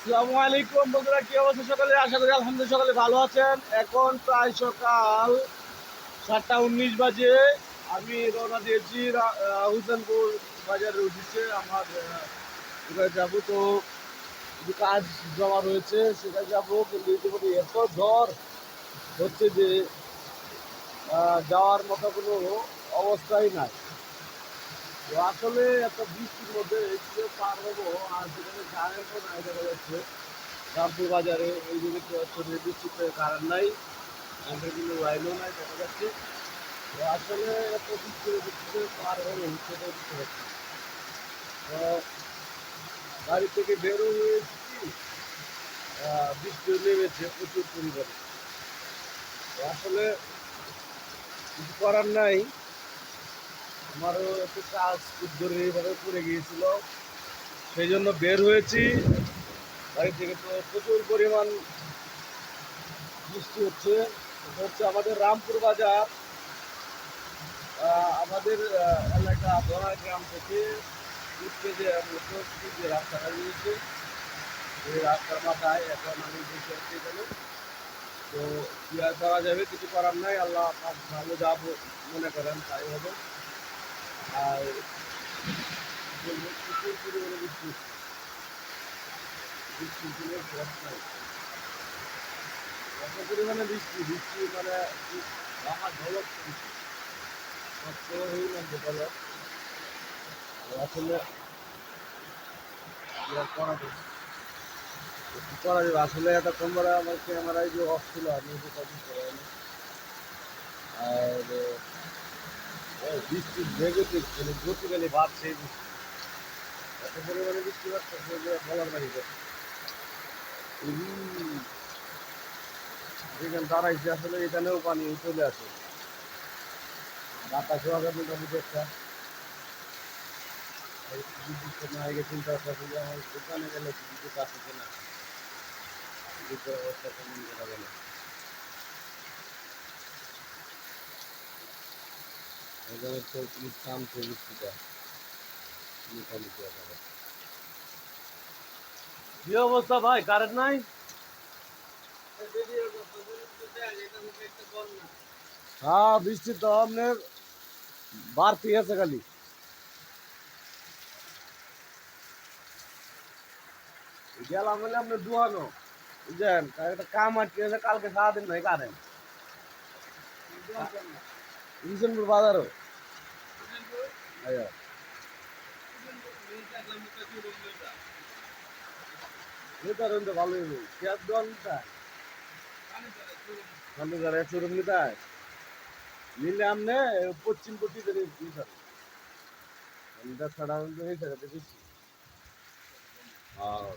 আসসালামু বন্ধুরা কি অবস্থা সকালে? আশা করি আলহামদুলিল্লাহ সকালে ভালো আছেন। এখন প্রায় সকাল সাতটা উনিশ বাজে। আমি রওনা দিয়েছি হুসেনপুর বাজারে উঠেছে আমার আহ, যাব তো কাজ জমা রয়েছে সেখানে যাব। কিন্তু ইতিমধ্যে এত ঝড় হচ্ছে যে যাওয়ার মতো কোনো অবস্থাই নাই। আসলে এত বৃষ্টির মধ্যে একটু পার হব আর সেখানে কারেন্টও নাই দেখা যাচ্ছে রামপুর বাজারে ওই জন্য কি হচ্ছে যে বৃষ্টিতে কারেন্ট নাই কারেন্টের কোনো লাইনও নাই দেখা যাচ্ছে। তো আসলে এত বৃষ্টির বৃষ্টিতে পার হব সেটা বুঝতে তো বাড়ি থেকে বেরো হয়েছি আহ, বৃষ্টি নেমেছে প্রচুর পরিমাণে। আসলে কিছু করার নাই। আমারও একটু কাজ খুব জরুরিভাবে পড়ে গিয়েছিল। সেই জন্য বের হয়েছি। বাড়ি থেকে তো প্রচুর পরিমাণ বৃষ্টি হচ্ছে। এটা হচ্ছে আমাদের রামপুর বাজার। আমাদের এলাকা ধরা গ্রাম থেকে উঠতে যে যে রাস্তাটা রয়েছে। সেই রাস্তার মাথায় এখন আমি বসে আছি এখানে। তো কি আর করা যাবে, কিছু করার নাই। আল্লাহ ভালো যা মনে করেন, তাই হবে। আর পরিমাণে বৃষ্টি বৃষ্টি মানে আমার লাগছে ঝলক আসলে করা যাবে? আসলে একটা ক্যামেরা আমার ক্যামেরায় যে অফ ছিল, আমি কদিন করে আনি। আর এই বৃষ্টির বেগে মানে গতিকালে বাড়ছে এত পরিমাণে বৃষ্টি বাড়ছে বলার বাড়িতে এখানে দাঁড়াইছে, আসলে এখানেও পানি চলে আসে। বাতাসও আগে মোটামুটি একটা বিদ্যুৎ না চিন্তা করছে গেলে বিদ্যুৎ আসে কিনা বিদ্যুতের অবস্থা কেমন করা গেল এখানে তো কি থামছে বৃষ্টিটা মোটামুটি একেবারে কি অবস্থা ভাই? কারেন্ট নাই? হ্যাঁ বৃষ্টি তো আপনার বাড়তি আছে খালি। গেলাম বলে আপনার দুয়ানো বুঝলেন? একটা কাম আটকে আছে কালকে সারাদিন নাই কারেন্ট রিসেন্টপুর বাজারও। তো ভালোই নেই পেঁয়াজ দোয়ান নিতার ভালো যারা একশো রুম পশ্চিম দশ টাকা হয়েছে বেশি আর